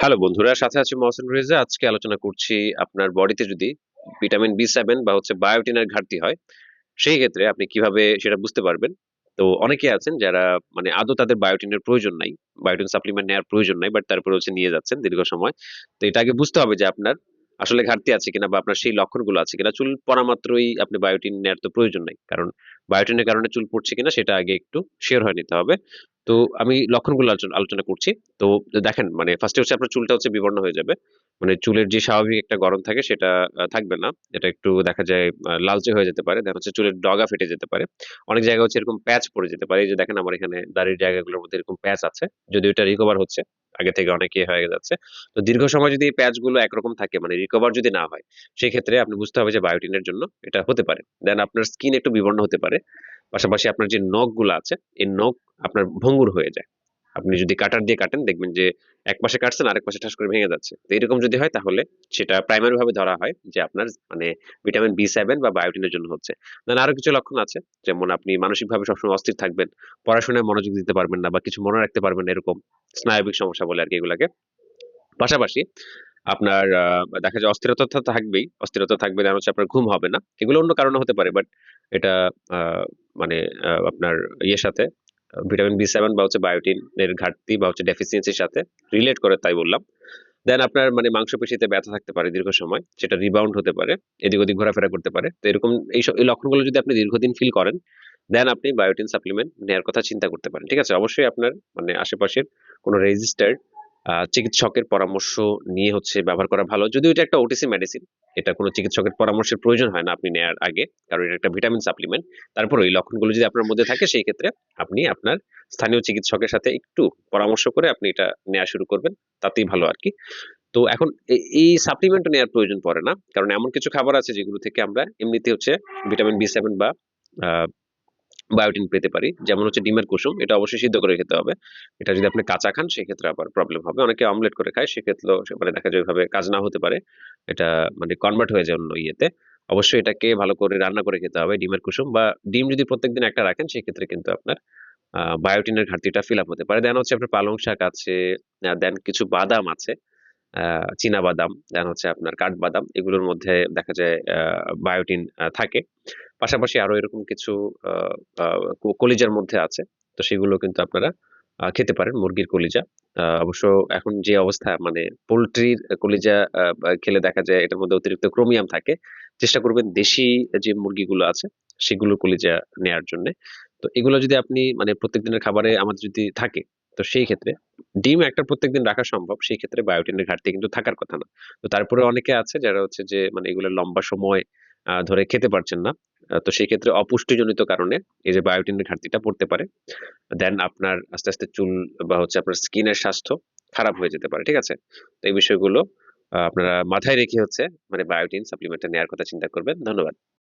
Hello বন্ধুরা, সাথে আছে মহসিন রেজা। আজকে আলোচনা করছি আপনার বডিতে যদি ভিটামিন বি সেভেন বা হচ্ছে বায়োটিনের ঘাটতি হয়, সেই ক্ষেত্রে আপনি কীভাবে সেটা বুঝতে পারবেন? তো অনেকে আছেন যারা মানে আদৌ তাদের বায়োটিনের প্রয়োজন নাই বায়োটিন সাপ্লিমেন্ট নেওয়ার প্রয়োজন নাই বাট তারপরে হচ্ছে নিয়ে যাচ্ছেন দীর্ঘ সময়। তো এটা আগে বুঝতে হবে যে আপনার আসলে ঘাটতি আছে কিনা বা আপনার সেই লক্ষণগুলো আছে কিনা। চুল পড়া মাত্রই আপনি বায়োটিন নেওয়ার তো প্রয়োজন নাই, কারণ বায়োটিনের কারণে চুল পড়ছে কিনা সেটা আগে একটু শেয়ার হয়ে নিতে হবে। তো আমি লক্ষণগুলো আলোচনা করছি। তো দেখেন মানে ফার্স্টে হচ্ছে আপনার চুলটা হচ্ছে বিবর্ণ হয়ে যাবে। মানে চুলের যে স্বাভাবিক একটা গরম থাকে সেটা থাকবে না। এটা একটু দেখা যায় লালচে হয়ে যেতে পারে। দেন হচ্ছে চুলের ডগা ফেটে যেতে পারে। অনেক জায়গায় হচ্ছে এরকম প্যাচ পড়ে যেতে পারে। এই যে দেখেন আমার এখানে দাড়ির জায়গাগুলোর মধ্যে এরকম প্যাচ আছে। যদিও এটা রিকভার হচ্ছে, আগে থেকে অনেকে হয়ে যাচ্ছে। তো দীর্ঘ সময় যদি এই প্যাচগুলো একরকম থাকে মানে রিকভার যদি না হয় সেই ক্ষেত্রে আপনি বুঝতে হবে যে বায়োটিনের জন্য এটা হতে পারে। দেন আপনার স্কিন একটু বিবর্ণ হতে পারে। পাশাপাশি আপনার যে নখগুলো আছে, এই নখ আপনার ভঙ্গুর হয়ে যায়। আপনি যদি কাটার দিয়ে কাটেন, দেখবেন যে এক পাশে কাটছেন, আরেক পাশে ঠাস করে ভেঙে যাচ্ছে। তো এরকম যদি হয়, তাহলে সেটা প্রাইমারি ভাবে ধরা হয় যে আপনার মানে ভিটামিন বি সেভেন বা বায়োটিনের জন্য হচ্ছে। দেন আরও কিছু লক্ষণ আছে, যেমন আপনি মানসিকভাবে সবসময় অস্থির থাকবেন, পড়াশোনায় মনোযোগ দিতে পারবেন না বা কিছু মনে রাখতে পারবেন না এরকম স্নায়বিক সমস্যা বলে আর কি এগুলাকে। পাশাপাশি আপনার দেখা যায় অস্থিরতা থাকবেই, অস্থিরতা থাকবে যেন হচ্ছে আপনার ঘুম হবে না। এগুলো অন্য কারণে হতে পারে বাট এটা মানে আপনার ইয়ের সাথে, ভিটামিন বি সেভেন বা হচ্ছে বায়োটিন এর ঘাটতি বা হচ্ছে ডেফিসিয়েন্সির সাথে রিলেট করে তাই বললাম। দেন আপনার মানে মাংসপেশিতে ব্যথা থাকতে পারে দীর্ঘ সময়, সেটা রিবাউন্ড হতে পারে, এদিক ওদিক ঘোরাফেরা করতে পারে। তো এরকম এই সব- এই লক্ষণগুলো যদি আপনি দীর্ঘদিন ফিল করেন দেন আপনি বায়োটিন সাপ্লিমেন্ট নেওয়ার কথা চিন্তা করতে পারেন। ঠিক আছে? অবশ্যই আপনার মানে আশেপাশের কোনো রেজিস্টার্ড চিকিৎসকের পরামর্শ নিয়ে হচ্ছে ব্যবহার করা ভালো। যদিও এটা একটা ওটিসি মেডিসিন এটা কোনো চিকিৎসকের পরামর্শের প্রয়োজন হয় না আপনি নেয়ার আগে, কারণ এটা একটা ভিটামিন সাপ্লিমেন্ট তারপর ওই লক্ষণগুলো যদি আপনার মধ্যে থাকে, সেই ক্ষেত্রে আপনি আপনার স্থানীয় চিকিৎসকের সাথে একটু পরামর্শ করে আপনি এটা নেওয়া শুরু করবেন, তাতেই ভালো আর কি। তো এখন এই সাপ্লিমেন্ট নেওয়ার প্রয়োজন পড়ে না, কারণ এমন কিছু খাবার আছে যেগুলো থেকে আমরা এমনিতে হচ্ছে ভিটামিন বি সেভেন বা বায়োটিন পেতে পারি। যেমন হচ্ছে ডিমের কুসুম, এটা অবশ্যই সিদ্ধ করে খেতে হবে। এটা যদি আপনি কাঁচা খান, সেক্ষেত্রে আবার প্রবলেম হবে। অনেকে অমলেট করে খায় সেক্ষেত্রে মানে দেখা যায় ওইভাবে কাজ না হতে পারে। এটা মানে কনভার্ট হয়ে যায় অন্য ইয়েতে। অবশ্যই এটাকে ভালো করে রান্না করে খেতে হবে, ডিমের কুসুম বা ডিম যদি প্রত্যেকদিন একটা রাখেন, সেক্ষেত্রে কিন্তু আপনার বায়োটিনের ঘাটতিটা ফিল আপ হতে পারে। দেন হচ্ছে আপনার পালং শাক আছে দেন কিছু বাদাম আছে চীনা বাদাম দেন হচ্ছে আপনার কাঠবাদাম। এগুলোর মধ্যে দেখা যায় বায়োটিন থাকে। পাশাপাশি আরও এরকম কিছু কলিজার মধ্যে আছে। তো সেগুলো কিন্তু আপনারা খেতে পারেন মুরগির কলিজা। অবশ্য এখন যে অবস্থা মানে পোলট্রির কলিজা খেলে দেখা যায় এটার মধ্যে অতিরিক্ত ক্রোমিয়াম থাকে। চেষ্টা করবেন দেশি যে মুরগিগুলো আছে সেগুলোর কলিজা নেয়ার জন্য। তো এগুলো যদি আপনি মানে প্রত্যেকদিনের খাবারে আমাদের যদি থাকে, তো সেই ক্ষেত্রে ডিম একটা প্রত্যেক দিন রাখা সম্ভব, সেই ক্ষেত্রে বায়োটিনের ঘাটতি কিন্তু থাকার কথা না। তো তারপরে অনেকে আছে যারা হচ্ছে যে মানে এগুলো লম্বা সময় ধরে খেতে পারছেন না। তো সেই ক্ষেত্রে অপুষ্টিজনিত কারণে এই যে বায়োটিনের ঘাটতিটা পড়তে পারে দেন আপনার আস্তে আস্তে চুল বা হচ্ছে আপনার স্কিনের স্বাস্থ্য খারাপ হয়ে যেতে পারে, ঠিক আছে? তো এই বিষয়গুলো আপনারা মাথায় রেখে হচ্ছে মানে বায়োটিন সাপ্লিমেন্টটা নেওয়ার কথা চিন্তা করবেন, ধন্যবাদ।